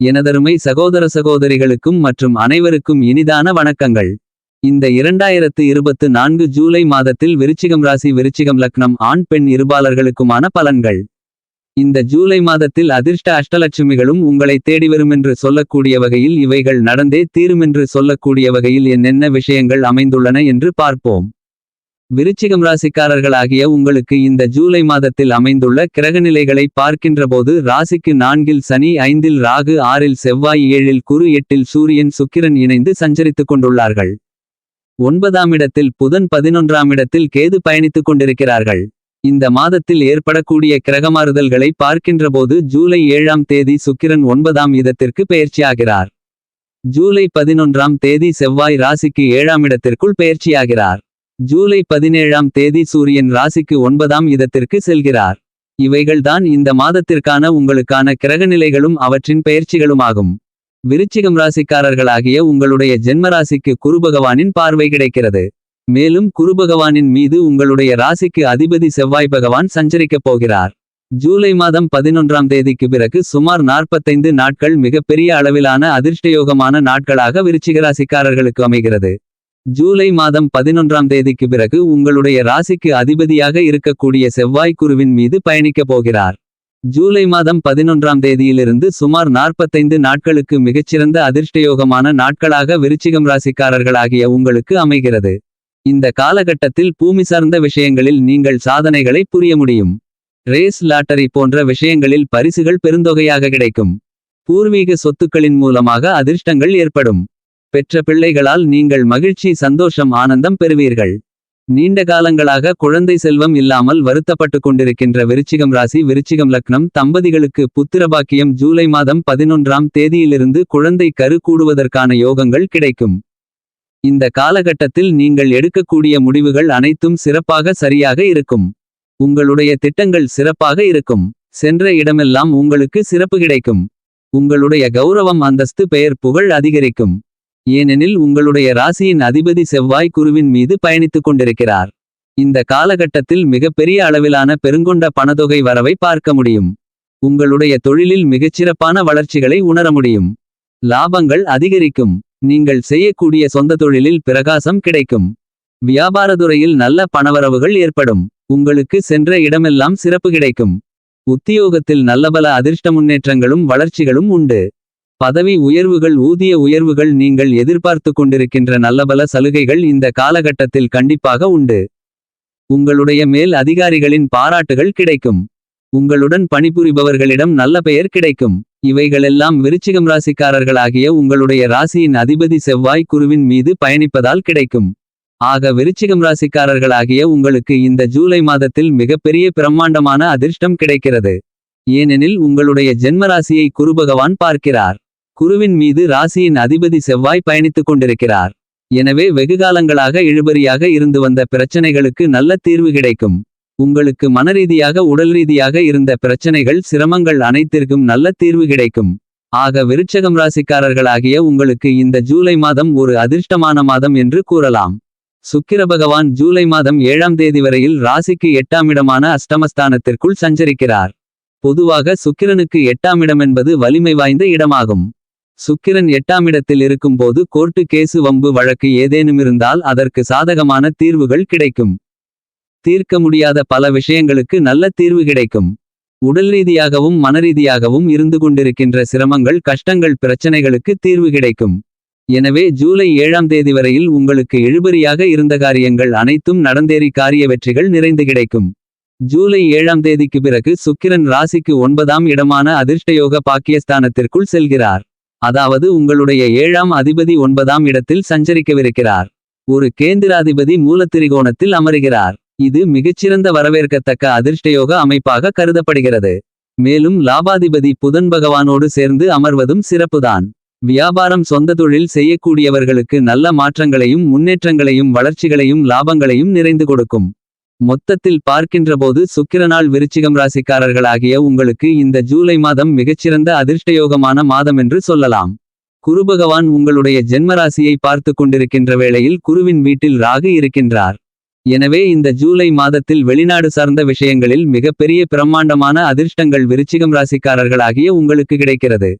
எனதருமை சகோதர சகோதரிகளுக்கும் மற்றும் அனைவருக்கும் இனிதான வணக்கங்கள். இந்த இரண்டாயிரத்து இருபத்து நான்கு ஜூலை மாதத்தில் விருச்சிகம் ராசி விருச்சிகம் லக்னம் ஆண் பெண் இருபாலர்களுக்குமான பலன்கள். இந்த ஜூலை மாதத்தில் அதிர்ஷ்ட அஷ்டலட்சுமிகளும் உங்களை தேடிவருமென்று சொல்லக்கூடிய வகையில் இவைகள் நடந்தே தீருமென்று சொல்லக்கூடிய வகையில் என்னென்ன விஷயங்கள் அமைந்துள்ளன என்று பார்ப்போம். விருச்சிகம் ராசிக்காரர்களாகிய உங்களுக்கு இந்த ஜூலை மாதத்தில் அமைந்துள்ள கிரகநிலைகளை பார்க்கின்றபோது ராசிக்கு நான்கில் சனி ஐந்தில் ராகு ஆறில் செவ்வாய் ஏழில் குரு எட்டில் சூரியன் சுக்கிரன் இணைந்து சஞ்சரித்துக் கொண்டுள்ளார்கள். ஒன்பதாம் இடத்தில் புதன் பதினொன்றாம் இடத்தில் கேது பயணித்துக் கொண்டிருக்கிறார்கள். இந்த மாதத்தில் ஏற்படக்கூடிய கிரகமாறுதல்களை பார்க்கின்றபோது ஜூலை ஏழாம் தேதி சுக்கிரன் ஒன்பதாம் இதத்திற்கு பயிற்சியாகிறார் ஜூலை பதினொன்றாம் தேதி செவ்வாய் ராசிக்கு ஏழாம் இடத்திற்குள் பெயர்ச்சியாகிறார். ஜூலை பதினேழாம் தேதி சூரியன் ராசிக்கு ஒன்பதாம் இதத்திற்கு செல்கிறார். இவைகள்தான் இந்த மாதத்திற்கான உங்களுக்கான கிரகநிலைகளும் அவற்றின் பெயர்ச்சிகளுமாகும். விருச்சிகம் ராசிக்காரர்களாகிய உங்களுடைய ஜென்மராசிக்கு குருபகவானின் பார்வை கிடைக்கிறது. மேலும் குருபகவானின் மீது உங்களுடைய ராசிக்கு அதிபதி செவ்வாய் பகவான் சஞ்சரிக்கப் போகிறார். ஜூலை மாதம் பதினொன்றாம் தேதிக்கு பிறகு சுமார் 45 நாட்கள் மிகப்பெரிய அளவிலான அதிர்ஷ்டயோகமான நாட்களாக விருச்சிக ராசிக்காரர்களுக்கு அமைகிறது. ஜூலை மாதம் பதினொன்றாம் தேதிக்கு பிறகு உங்களுடைய ராசிக்கு அதிபதியாக இருக்கக்கூடிய செவ்வாய் குருவின் மீது பயணிக்கப் போகிறார். ஜூலை மாதம் பதினொன்றாம் தேதியிலிருந்து சுமார் 45 நாட்களுக்கு மிகச்சிறந்த அதிர்ஷ்டயோகமான நாட்களாக விருச்சிகம் ராசிக்காரர்களாகிய உங்களுக்கு அமைகிறது. இந்த காலகட்டத்தில் பூமி சார்ந்த விஷயங்களில் நீங்கள் சாதனைகளை புரிய முடியும். ரேஸ் லாட்டரி போன்ற விஷயங்களில் பரிசுகள் பெருந்தொகையாக கிடைக்கும். பூர்வீக சொத்துக்களின் மூலமாக அதிர்ஷ்டங்கள் ஏற்படும். பெற்ற பிள்ளைகளால் நீங்கள் மகிழ்ச்சி சந்தோஷம் ஆனந்தம் பெறுவீர்கள். நீண்ட காலங்களாக குழந்தை செல்வம் இல்லாமல் வருத்தப்பட்டுக் கொண்டிருக்கின்ற விருச்சிகம் ராசி விருச்சிகம் லக்னம் தம்பதிகளுக்கு புத்திரபாக்கியம் ஜூலை மாதம் பதினொன்றாம் தேதியிலிருந்து குழந்தை கரு கூடுவதற்கான யோகங்கள் கிடைக்கும். இந்த காலகட்டத்தில் நீங்கள் எடுக்கக்கூடிய முடிவுகள் அனைத்தும் சிறப்பாக சரியாக இருக்கும். உங்களுடைய திட்டங்கள் சிறப்பாக இருக்கும். சென்ற இடமெல்லாம் உங்களுக்கு சிறப்பு கிடைக்கும். உங்களுடைய கௌரவம் அந்தஸ்து பெயர் புகழ் அதிகரிக்கும். ஏனெனில் உங்களுடைய ராசியின் அதிபதி செவ்வாய் குருவின் மீது பயணித்துக் கொண்டிருக்கிறார். இந்த காலகட்டத்தில் மிகப்பெரிய அளவிலான பெருங்கொண்ட பணத்தொகை வரவை பார்க்க முடியும். உங்களுடைய தொழிலில் மிகச்சிறப்பான வளர்ச்சிகளை உணர முடியும். லாபங்கள் அதிகரிக்கும். நீங்கள் செய்யக்கூடிய சொந்த தொழிலில் பிரகாசம் கிடைக்கும். வியாபாரத்துறையில் நல்ல பணவரவுகள் ஏற்படும். உங்களுக்கு சென்ற இடமெல்லாம் சிறப்பு கிடைக்கும். உத்தியோகத்தில் நல்லபல அதிர்ஷ்ட முன்னேற்றங்களும் வளர்ச்சிகளும் உண்டு. பதவி உயர்வுகள் ஊதிய உயர்வுகள் நீங்கள் எதிர்பார்த்து கொண்டிருக்கின்ற நல்லபல சலுகைகள் இந்த காலகட்டத்தில் கண்டிப்பாக உண்டு. உங்களுடைய மேல் அதிகாரிகளின் பாராட்டுகள் கிடைக்கும். உங்களுடன் பணிபுரிபவர்களிடம் நல்ல பெயர் கிடைக்கும். இவைகளெல்லாம் விருச்சிகம் ராசிக்காரர்களாகிய உங்களுடைய ராசியின் அதிபதி செவ்வாய் குருவின் மீது பயணிப்பதால் கிடைக்கும். ஆக விருச்சிகம் ராசிக்காரர்களாகிய உங்களுக்கு இந்த ஜூலை மாதத்தில் மிகப்பெரிய பிரம்மாண்டமான அதிர்ஷ்டம் கிடைக்கிறது. ஏனெனில் உங்களுடைய ஜென்மராசியை குருபகவான் பார்க்கிறார். குருவின் மீது ராசியின் அதிபதி செவ்வாய் பயணித்துக் கொண்டிருக்கிறார். எனவே வெகுகாலங்களாக இழுபறியாக இருந்து வந்த பிரச்சனைகளுக்கு நல்ல தீர்வு கிடைக்கும். உங்களுக்கு மனரீதியாக உடல் ரீதியாக இருந்த பிரச்சனைகள் சிரமங்கள் அனைத்திற்கும் நல்ல தீர்வு கிடைக்கும். ஆக விருட்சகம் ராசிக்காரர்களாகிய உங்களுக்கு இந்த ஜூலை மாதம் ஒரு அதிர்ஷ்டமான மாதம் என்று கூறலாம். சுக்கிர பகவான் ஜூலை மாதம் ஏழாம் தேதி வரையில் ராசிக்கு எட்டாம் இடமான அஷ்டமஸ்தானத்திற்குள் சஞ்சரிக்கிறார். பொதுவாக சுக்கிரனுக்கு எட்டாம் இடம் என்பது வலிமை வாய்ந்த இடமாகும். சுக்கிரன் எட்டாமிடத்தில் இருக்கும்போது கோர்ட்டு கேசு வம்பு வழக்கு ஏதேனுமிருந்தால் அதற்கு சாதகமான தீர்வுகள் கிடைக்கும். தீர்க்க முடியாத பல விஷயங்களுக்கு நல்ல தீர்வு கிடைக்கும். உடல் ரீதியாகவும் மனரீதியாகவும் இருந்து கொண்டிருக்கின்ற சிரமங்கள் கஷ்டங்கள் பிரச்சனைகளுக்கு தீர்வு கிடைக்கும். எனவே ஜூலை ஏழாம் தேதி வரையில் உங்களுக்கு இழுபறியாக இருந்த காரியங்கள் அனைத்தும் நடந்தேறி காரிய வெற்றிகள் நிறைந்து கிடைக்கும். ஜூலை ஏழாம் தேதிக்கு பிறகு சுக்கிரன் ராசிக்கு ஒன்பதாம் இடமான அதிர்ஷ்டயோக பாக்கியஸ்தானத்திற்குள் செல்கிறார். அதாவது உங்களுடைய ஏழாம் அதிபதி ஒன்பதாம் இடத்தில் சஞ்சரிக்கவிருக்கிறார். ஒரு கேந்திராதிபதி மூலத்திரிகோணத்தில் அமருகிறார். இது மிகச்சிறந்த வரவேற்கத்தக்க அதிர்ஷ்டயோக அமைப்பாக கருதப்படுகிறது. மேலும் லாபாதிபதி புதன் பகவானோடு சேர்ந்து அமர்வதும் சிறப்புதான். வியாபாரம் சொந்த தொழில் செய்யக்கூடியவர்களுக்கு நல்ல மாற்றங்களையும் முன்னேற்றங்களையும் வளர்ச்சிகளையும் லாபங்களையும் நிறைந்து கொடுக்கும். மொத்தத்தில் பார்க்கின்றபோது சுக்கிரநாள் விருச்சிகம் ராசிக்காரர்களாகிய உங்களுக்கு இந்த ஜூலை மாதம் மிகச்சிறந்த அதிர்ஷ்டயோகமான மாதமென்று சொல்லலாம். குருபகவான் உங்களுடைய ஜென்மராசியை பார்த்து கொண்டிருக்கின்ற வேளையில் குருவின் வீட்டில் ராகு இருக்கின்றார். எனவே இந்த ஜூலை மாதத்தில் வெளிநாடு சார்ந்த விஷயங்களில் மிகப்பெரிய பிரம்மாண்டமான அதிர்ஷ்டங்கள் விருச்சிகம் ராசிக்காரர்களாகிய உங்களுக்கு கிடைக்கிறது.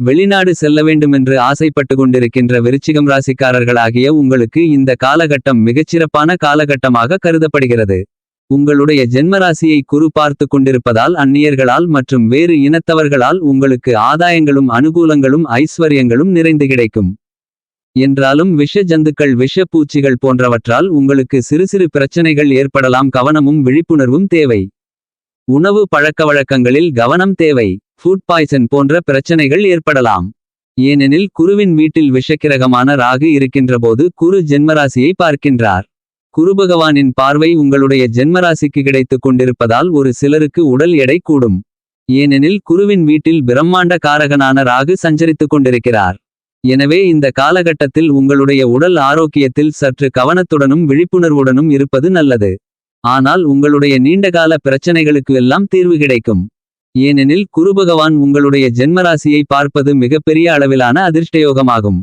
வெளிநாடு செல்ல வேண்டுமென்று ஆசைப்பட்டு கொண்டிருக்கின்ற விருச்சிகம் ராசிக்காரர்களாகிய உங்களுக்கு இந்த காலகட்டம் மிகச்சிறப்பான காலகட்டமாக கருதப்படுகிறது. உங்களுடைய ஜென்மராசியை குறு பார்த்து கொண்டிருப்பதால் அந்நியர்களால் மற்றும் வேறு இனத்தவர்களால் உங்களுக்கு ஆதாயங்களும் அனுகூலங்களும் ஐஸ்வர்யங்களும் நிறைந்து கிடைக்கும். என்றாலும் விஷ ஜந்துக்கள் விஷ பூச்சிகள் போன்றவற்றால் உங்களுக்கு சிறு சிறு பிரச்சனைகள் ஏற்படலாம் கவனமும் விழிப்புணர்வும் தேவை. உணவு பழக்கவழக்கங்களில் கவனம் தேவை. ஃபுட் பாய்சன் போன்ற பிரச்சனைகள் ஏற்படலாம். ஏனெனில் குருவின் வீட்டில் விஷக்கிரகமான ராகு இருக்கின்றபோது குரு ஜென்மராசியை பார்க்கின்றார். குருபகவானின் பார்வை உங்களுடைய ஜென்மராசிக்கு கிடைத்துக் கொண்டிருப்பதால் ஒரு சிலருக்கு உடல் எடை கூடும். ஏனெனில் குருவின் வீட்டில் பிரம்மாண்ட காரகனான ராகு சஞ்சரித்துக் கொண்டிருக்கிறார். எனவே இந்த காலகட்டத்தில் உங்களுடைய உடல் ஆரோக்கியத்தில் சற்று கவனத்துடனும் விழிப்புணர்வுடனும் இருப்பது நல்லது. ஆனால் உங்களுடைய நீண்டகால பிரச்சனைகளுக்கு எல்லாம் தீர்வு கிடைக்கும். ஏனெனில் குருபகவான் உங்களுடைய ஜென்மராசியை பார்ப்பது மிகப்பெரிய அளவிலான அதிர்ஷ்டயோகமாகும்.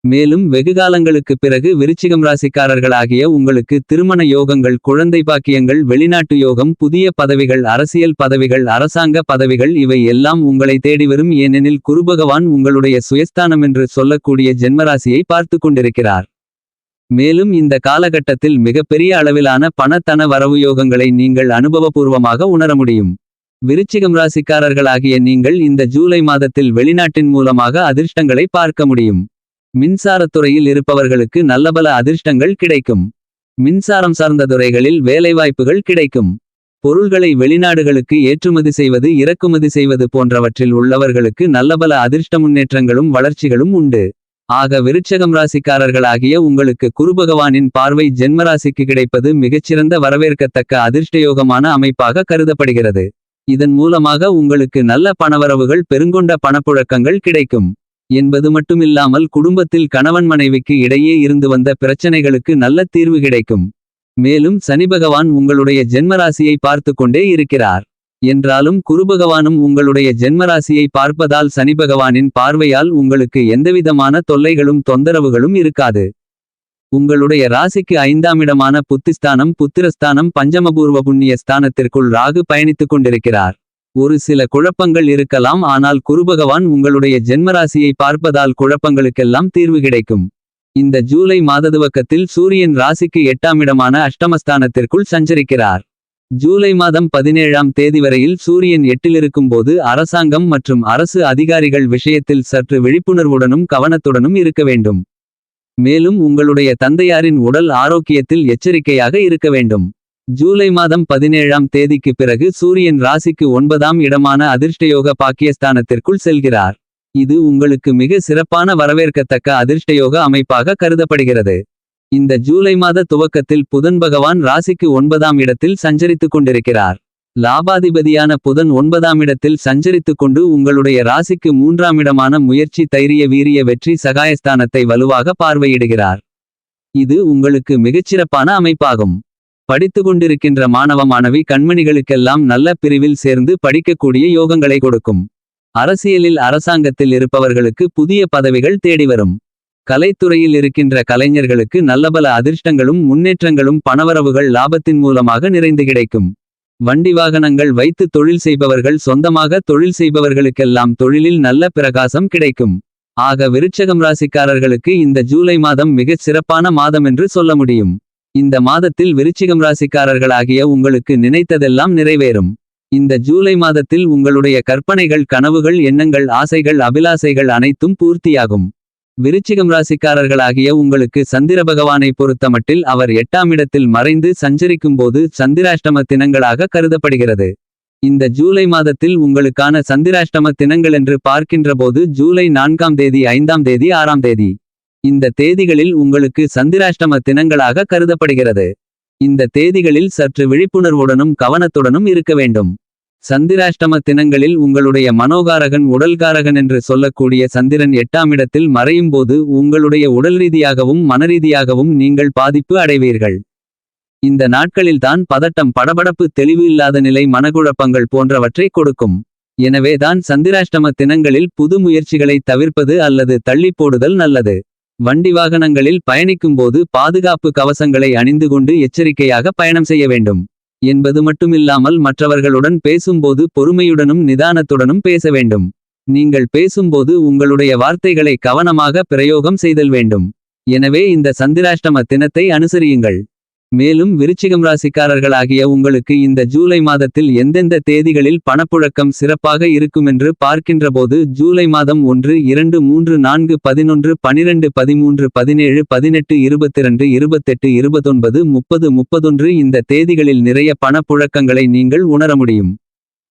மேலும் வெகுகாலங்களுக்குப் பிறகு விருச்சிகம் ராசிக்காரர்களாகிய உங்களுக்கு திருமண யோகங்கள் குழந்தை பாக்கியங்கள் வெளிநாட்டு யோகம் புதிய பதவிகள் அரசியல் பதவிகள் அரசாங்க பதவிகள் இவை எல்லாம் உங்களை தேடி வரும். ஏனெனில் குருபகவான் உங்களுடைய சுயஸ்தானம் என்று சொல்லக்கூடிய ஜென்மராசியை பார்த்து கொண்டிருக்கிறார். மேலும் இந்த காலகட்டத்தில் மிகப்பெரிய அளவிலான பணத்தன வரவு யோகங்களை நீங்கள் அனுபவபூர்வமாக உணர முடியும். விருச்சிகம் ராசிக்காரர்களாகிய நீங்கள் இந்த ஜூலை மாதத்தில் வெளிநாட்டின் மூலமாக அதிர்ஷ்டங்களை பார்க்க முடியும். மின்சாரத்துறையில் இருப்பவர்களுக்கு நல்லபல அதிர்ஷ்டங்கள் கிடைக்கும். மின்சாரம் சார்ந்த துறைகளில் வேலைவாய்ப்புகள் கிடைக்கும். பொருள்களை வெளிநாடுகளுக்கு ஏற்றுமதி செய்வது இறக்குமதி செய்வது போன்றவற்றில் உள்ளவர்களுக்கு நல்லபல அதிர்ஷ்ட முன்னேற்றங்களும் வளர்ச்சிகளும் உண்டு. ஆக விருட்சகம் ராசிக்காரர்களாகிய உங்களுக்கு குருபகவானின் பார்வை ஜென்மராசிக்கு கிடைப்பது மிகச்சிறந்த வரவேற்கத்தக்க அதிர்ஷ்டயோகமான அமைப்பாக கருதப்படுகிறது. இதன் மூலமாக உங்களுக்கு நல்ல பணவரவுகள் பெருங்கொண்ட பணப்புழக்கங்கள் கிடைக்கும். என்பது மட்டுமில்லாமல் குடும்பத்தில் கணவன் மனைவிக்கு இடையே இருந்து வந்த பிரச்சனைகளுக்கு நல்ல தீர்வு கிடைக்கும். மேலும் சனிபகவான் உங்களுடைய ஜென்மராசியை பார்த்து கொண்டே இருக்கிறார். என்றாலும் குருபகவானும் உங்களுடைய ஜென்மராசியை பார்ப்பதால் சனிபகவானின் பார்வையால் உங்களுக்கு எந்தவிதமான தொல்லைகளும் தொந்தரவுகளும் இருக்காது. உங்களுடைய ராசிக்கு ஐந்தாம் இடமான புத்திஸ்தானம் புத்திரஸ்தானம் பஞ்சமபூர்வ புண்ணிய ஸ்தானத்திற்குள் ராகு பயணித்துக் கொண்டிருக்கிறார். ஒரு சில குழப்பங்கள் இருக்கலாம் ஆனால் குருபகவான் உங்களுடைய ஜென்மராசியை பார்ப்பதால் குழப்பங்களுக்கெல்லாம் தீர்வு கிடைக்கும். இந்த ஜூலை மாததுவக்கத்தில் சூரியன் ராசிக்கு எட்டாம் இடமான அஷ்டமஸ்தானத்திற்குள் சஞ்சரிக்கிறார். ஜூலை மாதம் பதினேழாம் தேதி வரையில் சூரியன் எட்டிலிருக்கும்போது அரசாங்கம் மற்றும் அரசு அதிகாரிகள் விஷயத்தில் சற்று விழிப்புணர்வுடனும் கவனத்துடனும் இருக்க வேண்டும். மேலும் உங்களுடைய தந்தையாரின் உடல் ஆரோக்கியத்தில் எச்சரிக்கையாக இருக்க வேண்டும். ஜூலை மாதம் பதினேழாம் தேதிக்கு பிறகு சூரியன் ராசிக்கு ஒன்பதாம் இடமான அதிர்ஷ்டயோக பாக்கியஸ்தானத்திற்குள் செல்கிறார். இது உங்களுக்கு மிக சிறப்பான வரவேற்கத்தக்க அதிர்ஷ்டயோக அமைப்பாக கருதப்படுகிறது. இந்த ஜூலை மாத துவக்கத்தில் புதன் பகவான் ராசிக்கு ஒன்பதாம் இடத்தில் சஞ்சரித்துக் கொண்டிருக்கிறார். லாபாதிபதியான புதன் ஒன்பதாம் இடத்தில் சஞ்சரித்து கொண்டு உங்களுடைய ராசிக்கு மூன்றாம் இடமான முயற்சி தைரிய வீரிய வெற்றி சகாயஸ்தானத்தை வலுவாக பார்வையிடுகிறார். இது உங்களுக்கு மிகச்சிறப்பான அமைப்பாகும். படித்துக் கொண்டிருக்கின்ற மாணவ மாணவி கண்மணிகளுக்கெல்லாம் நல்ல பிரிவில் சேர்ந்து படிக்கக்கூடிய யோகங்களை கொடுக்கும். அரசியலில் அரசாங்கத்தில் இருப்பவர்களுக்கு புதிய பதவிகள் தேடி வரும். கலைத்துறையில் இருக்கின்ற கலைஞர்களுக்கு நல்லபல அதிர்ஷ்டங்களும் முன்னேற்றங்களும் பணவரவுகள் லாபத்தின் மூலமாக நிறைந்து கிடைக்கும். வண்டி வாகனங்கள் வைத்து தொழில் செய்பவர்கள் சொந்தமாக தொழில் செய்பவர்களுக்கெல்லாம் தொழிலில் நல்ல பிரகாசம் கிடைக்கும். ஆக விருட்சகம் ராசிக்காரர்களுக்கு இந்த ஜூலை மாதம் மிகச் சிறப்பான மாதம் என்று சொல்ல முடியும். இந்த மாதத்தில் விருச்சிகம் ராசிக்காரர்களாகிய உங்களுக்கு நினைத்ததெல்லாம் நிறைவேறும். இந்த ஜூலை மாதத்தில் உங்களுடைய கற்பனைகள் கனவுகள் எண்ணங்கள் ஆசைகள் அபிலாசைகள் அனைத்தும் பூர்த்தியாகும். விருச்சிகம் ராசிக்காரர்களாகிய உங்களுக்கு சந்திர பகவானை பொறுத்தமட்டில் அவர் எட்டாம் இடத்தில் மறைந்து சஞ்சரிக்கும்போது சந்திராஷ்டம தினங்களாக கருதப்படுகிறது. இந்த ஜூலை மாதத்தில் உங்களுக்கான சந்திராஷ்டம தினங்கள் என்று பார்க்கின்றபோது ஜூலை நான்காம் தேதி ஐந்தாம் தேதி ஆறாம் தேதி. இந்த தேதிகளில் உங்களுக்கு சந்திராஷ்டம தினங்களாக கருதப்படுகிறது. இந்த தேதிகளில் சற்று விழிப்புணர்வுடனும் கவனத்துடனும் இருக்க வேண்டும். சந்திராஷ்டம தினங்களில் உங்களுடைய மனோகாரகன் உடல்காரகன் என்று சொல்லக்கூடிய சந்திரன் எட்டாம் இடத்தில் மறையும்போது உங்களுடைய உடல் ரீதியாகவும் மனரீதியாகவும் நீங்கள் பாதிப்பு அடைவீர்கள். இந்த நாட்களில்தான் பதட்டம் படபடப்பு தெளிவு இல்லாத நிலை மனக்குழப்பங்கள் போன்றவற்றை கொடுக்கும். எனவேதான் சந்திராஷ்டம தினங்களில் புது முயற்சிகளை தவிர்ப்பது அல்லது தள்ளி போடுதல் நல்லது. வண்டி வாகனங்களில் பயணிக்கும்போது பாதுகாப்பு கவசங்களை அணிந்து கொண்டு எச்சரிக்கையாக பயணம் செய்ய வேண்டும். என்பது மட்டுமில்லாமல் மற்றவர்களுடன் பேசும்போது பொறுமையுடனும் நிதானத்துடனும் பேச வேண்டும் நீங்கள் பேசும்போது உங்களுடைய வார்த்தைகளை கவனமாக பிரயோகம் செய்தல் வேண்டும். எனவே இந்த சந்திராஷ்டம தினத்தை அனுசரியுங்கள். மேலும் விருச்சிகம் ராசிக்காரர்களாகிய உங்களுக்கு இந்த ஜூலை மாதத்தில் எந்தெந்த தேதிகளில் பணப்புழக்கம் சிறப்பாக இருக்குமென்று பார்க்கின்றபோது ஜூலை மாதம் ஒன்று இரண்டு மூன்று நான்கு பதினொன்று பனிரெண்டு பதிமூன்று பதினேழு பதினெட்டு இருபத்திரண்டு இருபத்தெட்டு இருபத்தொன்பது முப்பது முப்பதொன்று இந்த தேதிகளில் நிறைய பணப்புழக்கங்களை நீங்கள் உணர முடியும்.